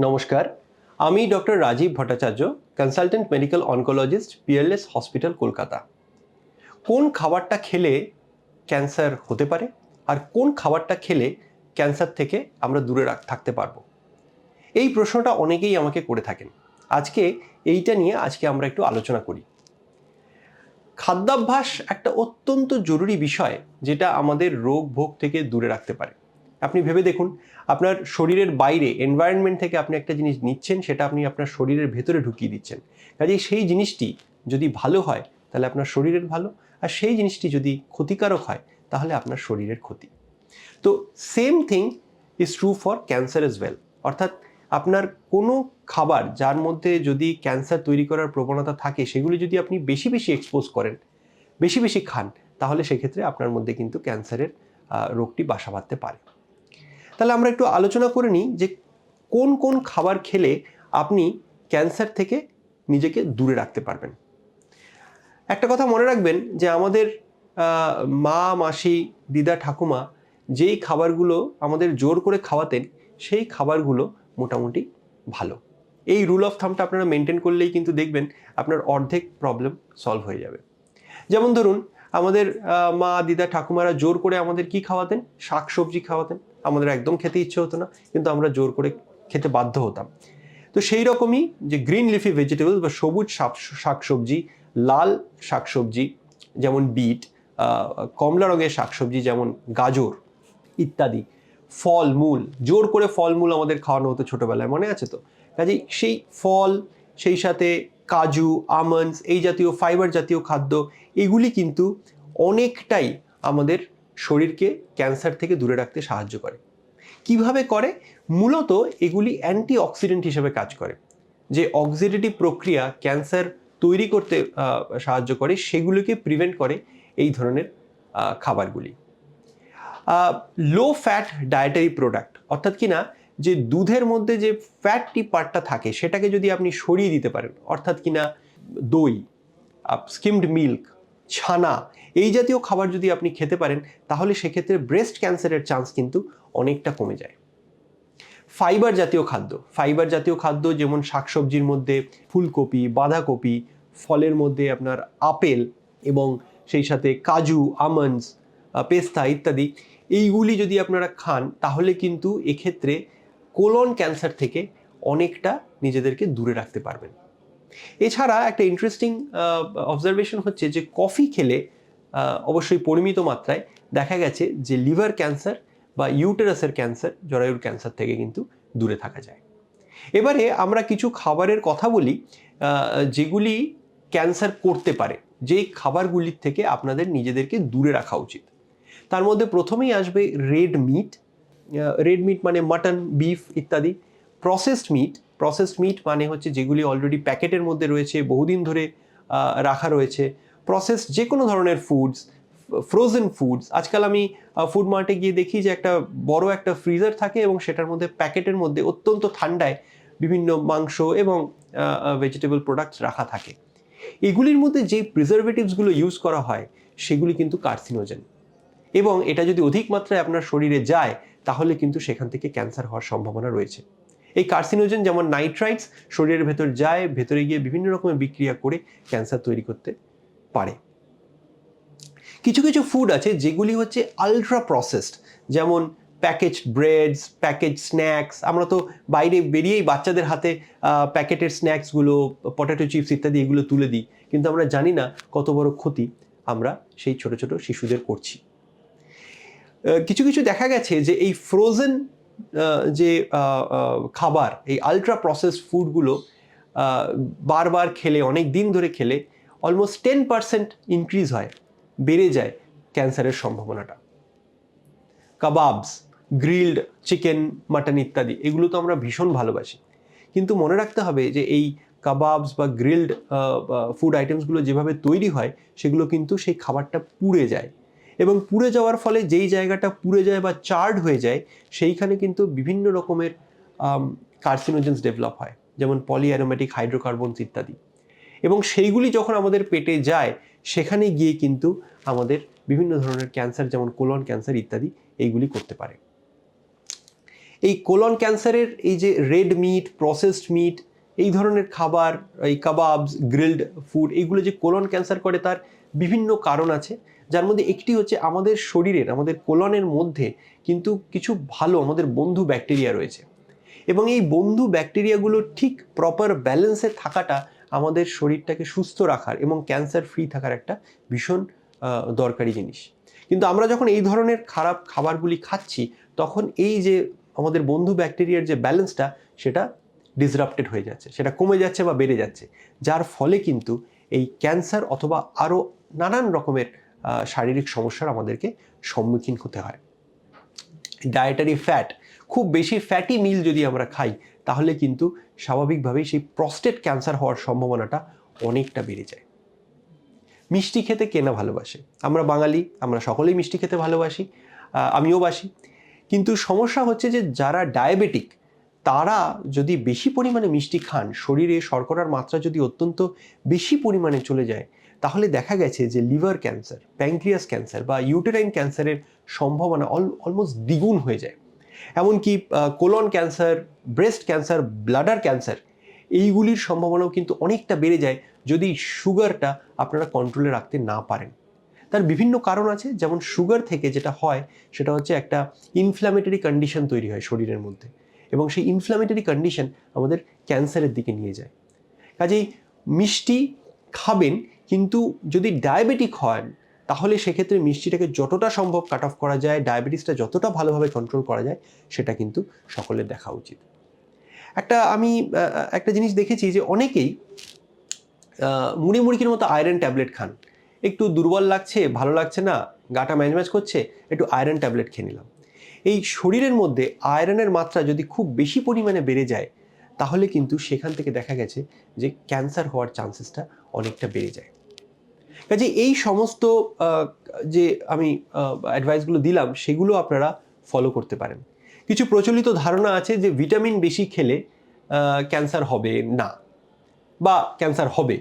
নমস্কার। আমি doctor Rajib Bhattacharya consultant medical oncologist Peerless hospital Kolkata. কোন খাবারটা খেলে ক্যান্সার হতে পারে? আর কোন খাবারটা খেলে ক্যান্সার থেকে আমরা দূরে থাকতে পারব? এই প্রশ্নটা অনেকেই আমাকে করে থাকেন। আজকে এইটা নিয়ে আজকে আমরা একটু আলোচনা করি। খাদ্যাভ্যাস একটা অত্যন্ত জরুরি বিষয় যেটা আমাদের রোগ ভোগ থেকে দূরে রাখতে পারে। আপনি ভেবে দেখুন, আপনার শরীরের বাইরে এনভায়রনমেন্ট থেকে আপনি একটা জিনিস নিচ্ছেন, সেটা আপনি আপনার শরীরের ভেতরে ঢুকিয়ে দিচ্ছেন। কাজেই সেই জিনিসটি যদি ভালো হয়, তাহলে আপনার শরীরের ভালো, আর সেই জিনিসটি যদি ক্ষতিকারক হয়, তাহলে আপনার শরীরের ক্ষতি। তো same thing is true for cancer as well অর্থাৎ আপনার কোনো খাবার যার মধ্যে যদি ক্যান্সার তৈরি করার প্রবণতা থাকে, সেগুলি যদি আপনি বেশি বেশি এক্সপোজ করেন, বেশি বেশি খান, তাহলে সেক্ষেত্রে আপনার মধ্যে কিন্তু ক্যান্সারের রোগটি বাসা বাঁধতে পারে। তাহলে আমরা একটু আলোচনা করে নিই যে কোন কোন খাবার খেলে আপনি ক্যান্সার থেকে নিজেকে দূরে রাখতে পারবেন। একটা কথা মনে রাখবেন যে আমাদের মা, মাসি, দিদা, ঠাকুমা যেই খাবারগুলো আমাদের জোর করে খাওয়াতেন, সেই খাবারগুলো মোটামুটি ভালো। এই রুল অফ থামটা আপনারা মেনটেন করলেই কিন্তু দেখবেন আপনার অর্ধেক প্রবলেম সলভ হয়ে যাবে। যেমন ধরুন, আমাদের মা, দিদা, ঠাকুমারা জোর করে আমাদের কি খাওয়াতেন? শাক সবজি খাওয়াতেন। আমাদের একদম খেতে ইচ্ছে হতো না, কিন্তু আমরা জোর করে খেতে বাধ্য হতাম। তো সেই রকমই যে গ্রিন লিফি ভেজিটেবল বা সবুজ শাক, শাকসবজি, লাল শাকসবজি যেমন বিট কমলা রঙের শাকসবজি যেমন গাজর ইত্যাদি, ফল, মূল, জোর করে ফলমূল আমাদের খাওয়ানো হতো ছোটোবেলায়, মনে আছে তো? কাজেই সেই ফল, সেই সাথে কাজু আমন্ডস এই জাতীয় ফাইবার জাতীয় খাদ্য, এগুলি কিন্তু অনেকটাই আমাদের শরীরকে ক্যান্সার থেকে দূরে রাখতে সাহায্য করে। কীভাবে করে? মূলত এগুলি অ্যান্টি অক্সিডেন্ট হিসেবে কাজ করে। যে অক্সিডেটিভ প্রক্রিয়া ক্যান্সার তৈরি করতে সাহায্য করে, সেগুলোকে প্রিভেন্ট করে এই ধরনের খাবারগুলি। লো ফ্যাট ডায়েটারি প্রোডাক্ট অর্থাৎ কি না? যে দুধের মধ্যে যে ফ্যাটটি পার্টটা থাকে, সেটাকে যদি আপনি সরিয়ে দিতে পারেন, অর্থাৎ কি না? দই স্কিমড মিল্ক ছানা। এই জাতীয় খাবার যদি আপনি খেতে পারেন, তাহলে সেক্ষেত্রে ব্রেস্ট ক্যান্সারের চান্স কিন্তু অনেকটা কমে যায়। ফাইবার জাতীয় খাদ্য। ফাইবার জাতীয় খাদ্য যেমন শাকসবজির মধ্যে ফুলকপি, বাঁধাকপি, ফলের মধ্যে আপনার আপেল এবং সেই সাথে কাজু আমন্ডস পেস্তা ইত্যাদি, এইগুলি যদি আপনারা খান, তাহলে কিন্তু এক্ষেত্রে কোলন ক্যান্সার থেকে অনেকটা নিজেদেরকে দূরে রাখতে পারবেন। এছাড়া একটা ইন্টারেস্টিং অবজারভেশন হচ্ছে যে কফি খেলে অবশ্যই পরিমিত মাত্রায় দেখা গেছে যে লিভার ক্যান্সার বা ইউটেরাসের ক্যান্সার জরায়ুর ক্যান্সার থেকে কিন্তু দূরে থাকা যায়। এবারে আমরা কিছু খাবারের কথা বলি যেগুলি ক্যান্সার করতে পারে যেই খাবারগুলির থেকে আপনাদের নিজেদেরকে দূরে রাখা উচিত। তার মধ্যে প্রথমেই আসবে রেড মিট রেড মিট মানে মাটন বিফ ইত্যাদি। প্রসেসড মিট প্রসেসড মিট মানে হচ্ছে যেগুলি অলরেডি প্যাকেটের মধ্যে রয়েছে, বহুদিন ধরে রাখা রয়েছে। প্রসেসড যে কোনো ধরনের ফুডস ফ্রোজেন ফুডস আজকাল আমি ফুড মার্টে গিয়ে দেখি যে একটা বড় একটা ফ্রিজার থাকে এবং সেটার মধ্যে প্যাকেটের মধ্যে অত্যন্ত ঠান্ডায় বিভিন্ন মাংস এবং ভেজিটেবল প্রোডাক্টস রাখা থাকে। এগুলির মধ্যে যে প্রিজারভেটিভসগুলো ইউজ করা হয়, সেগুলি কিন্তু কার্সিনোজেন এবং এটা যদি অধিক মাত্রায় আপনার শরীরে যায়, তাহলে কিন্তু সেখান থেকে ক্যান্সার হওয়ার সম্ভাবনা রয়েছে। এই কার্সিনোজেন যেমন নাইট্রাইটস শরীরের ভেতর যায়, ভেতরে গিয়ে বিভিন্ন রকমের বিক্রিয়া করে ক্যান্সার তৈরি করতে পারে। কিছু কিছু ফুড আছে যেগুলি হচ্ছে আলট্রা প্রসেসড যেমন প্যাকেজ ব্রেডস প্যাকেজ স্ন্যাক্স আমরা তো বাইরে বেরিয়েই বাচ্চাদের হাতে প্যাকেটের স্ন্যাক্সগুলো পটেটো চিপস ইত্যাদি এগুলো তুলে দিই, কিন্তু আমরা জানি না কত বড় ক্ষতি আমরা সেই ছোট ছোট শিশুদের করছি। কিছু কিছু দেখা গেছে যে এই ফ্রোজেন যে খাবার, এই আলট্রা প্রসেসড ফুডগুলো বারবার খেলে, অনেক দিন ধরে খেলে অলমোস্ট টেন পার্সেন্ট ইনক্রিজ হয়, বেড়ে যায় ক্যান্সারের সম্ভাবনাটা। কাবাবস গ্রিলড চিকেন মাটন ইত্যাদি, এগুলো তো আমরা ভীষণ ভালোবাসি। কিন্তু মনে রাখতে হবে যে, এই কাবাবস বা গ্রিলড ফুড আইটেমসগুলো যেভাবে তৈরি হয়, সেগুলো কিন্তু সেই খাবারটা পুড়ে যায়। এবং পুড়ে যাওয়ার ফলে যেই জায়গাটা পুড়ে যায় বা চার্ড হয়ে যায়, সেইখানে কিন্তু বিভিন্ন রকমের কার্সিনোজেন্স ডেভেলপ হয়, যেমন পলিঅ্যারোমেটিক হাইড্রোকার্বনস ইত্যাদি। এবং সেইগুলি যখন আমাদের পেটে যায়, সেখানে গিয়ে কিন্তু আমাদের বিভিন্ন ধরনের ক্যান্সার যেমন কোলন ক্যান্সার ইত্যাদি, এইগুলি করতে পারে। এই কোলন ক্যান্সারের এই যে রেড মিট প্রসেসড মিট এই ধরনের খাবার, এই কাবাবস গ্রিলড ফুড এইগুলো যে কোলন ক্যান্সার করে, তার বিভিন্ন কারণ আছে। যার মধ্যে একটি হচ্ছে আমাদের শরীরের, আমাদের কোলনের মধ্যে কিন্তু কিছু ভালো আমাদের বন্ধু ব্যাকটেরিয়া রয়েছে। এবং এই বন্ধু ব্যাকটেরিয়াগুলো ঠিক প্রপার ব্যালেন্সে থাকাটা আমাদের শরীরটাকে সুস্থ রাখার এবং ক্যান্সার ফ্রি থাকার একটা ভীষণ দরকারি জিনিস। কিন্তু আমরা যখন এই ধরনের খারাপ খাবারগুলি খাচ্ছি, তখন এই যে আমাদের বন্ধু ব্যাকটেরিয়ার যে ব্যালেন্সটা সেটা ডিসরাপ্টেড হয়ে যাচ্ছে, সেটা কমে যাচ্ছে বা বেড়ে যাচ্ছে। যার ফলে কিন্তু এই ক্যান্সার অথবা আরও নানান রকমের শারীরিক সমস্যার আমাদেরকে সম্মুখীন হতে হয়। ডায়েটারি ফ্যাট খুব বেশি ফ্যাটি মিল যদি আমরা খাই, তাহলে কিন্তু স্বাভাবিকভাবেই সেই প্রস্টেট ক্যান্সার হওয়ার সম্ভাবনাটা অনেকটা বেড়ে যায়। মিষ্টি খেতে কেনা ভালোবাসে? আমরা বাঙালি, আমরা সকলেই মিষ্টি খেতে ভালোবাসি আমিও বাসি। কিন্তু সমস্যা হচ্ছে যে যারা ডায়াবেটিক তারা যদি বেশি পরিমাণে মিষ্টি খান, শরীরে শর্করার মাত্রা যদি অত্যন্ত বেশি পরিমাণে চলে যায় তাহলে দেখা গেছে যে লিভার ক্যান্সার, প্যাঙ্ক্রিয়াস ক্যান্সার বা ইউটেরাইন ক্যান্সারের সম্ভাবনা অলমোস্ট দ্বিগুণ হয়ে যায়। এমনকি colon cancer, breast cancer, bladder cancer, এইগুলির সম্ভাবনাও কিন্তু অনেকটা বেড়ে যায় যদি সুগারটা আপনারা কন্ট্রোলে রাখতে না পারেন। তার বিভিন্ন কারণ আছে, যেমন সুগার থেকে যেটা হয়, সেটা হচ্ছে একটা ইনফ্ল্যামেটরি কন্ডিশন তৈরি হয় শরীরের মধ্যে এবং সেই ইনফ্ল্যামেটরি কন্ডিশন আমাদের ক্যান্সারের দিকে নিয়ে যায়। কাজেই মিষ্টি খাবেন কিন্তু যদি ডায়াবেটিক হন, তাহলে সেক্ষেত্রে মিষ্টিটাকে যতটা সম্ভব কাট অফ করা যায় ডায়াবেটিসটা যতটা ভালোভাবে কন্ট্রোল করা যায়, সেটা কিন্তু সকলের দেখা উচিত। একটা আমি একটা জিনিস দেখেছি যে অনেকেই মুড়ি মুড়িকির মতো আয়রন ট্যাবলেট খান। একটু দুর্বল লাগছে, ভালো লাগছে না গাটা ম্যাচ করছে, একটু আয়রন ট্যাবলেট খেয়ে নিলাম। এই শরীরের মধ্যে আয়রনের মাত্রা যদি খুব বেশি পরিমাণে বেড়ে যায়, তাহলে কিন্তু সেখান থেকে দেখা গেছে যে ক্যান্সার হওয়ার চান্সেসটা অনেকটা বেড়ে যায়। কাজে এই সমস্ত যে আমি অ্যাডভাইসগুলো দিলাম, সেগুলো আপনারা ফলো করতে পারেন। কিছু প্রচলিত ধারণা আছে যে ভিটামিন বেশি খেলে ক্যান্সার হবে না, বা ক্যান্সার হবে।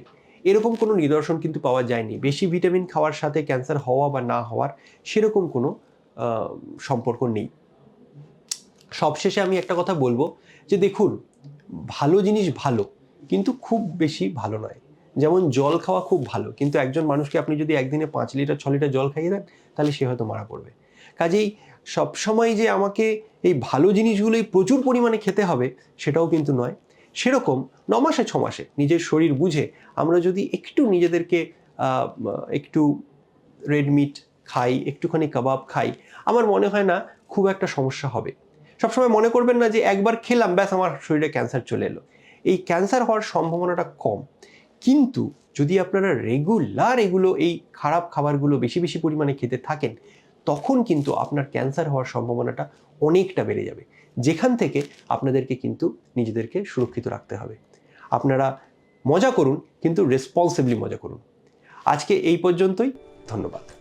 এরকম কোনো নিদর্শন কিন্তু পাওয়া যায়নি। বেশি ভিটামিন খাওয়ার সাথে ক্যান্সার হওয়া বা না হওয়ার সেরকম কোনো সম্পর্ক নেই। সবশেষে আমি একটা কথা বলব যে দেখুন, ভালো জিনিস ভালো, কিন্তু খুব বেশি ভালো নয়। যেমন জল খাওয়া খুব ভালো, কিন্তু একজন মানুষকে আপনি যদি একদিনে পাঁচ লিটার, ছ লিটার জল খাইয়ে দেন, তাহলে সে হয়তো মারা পড়বে। কাজেই সবসময় যে আমাকে এই ভালো জিনিসগুলোই প্রচুর পরিমাণে খেতে হবে, সেটাও কিন্তু নয়। সেরকম ন মাসে, ছ মাসে নিজের শরীর বুঝে আমরা যদি একটু নিজেদেরকে একটু রেড মিট খাই, একটুখানি কাবাব খাই, আমার মনে হয় না খুব একটা সমস্যা হবে। সবসময় মনে করবেন না যে একবার খেলাম, ব্যাস আমার শরীরে ক্যান্সার চলে এলো। এই ক্যান্সার হওয়ার সম্ভাবনাটা কম। কিন্তু যদি আপনারা রেগুলার এগুলো, এই খারাপ খাবারগুলো বেশি বেশি পরিমাণে খেতে থাকেন, তখন কিন্তু আপনার ক্যান্সার হওয়ার সম্ভাবনাটা অনেকটা বেড়ে যাবে। যেখান থেকে আপনাদেরকে কিন্তু নিজেদেরকে সুরক্ষিত রাখতে হবে। আপনারা মজা করুন, কিন্তু রেসপন্সিবলি মজা করুন। আজকে এই পর্যন্তই, ধন্যবাদ।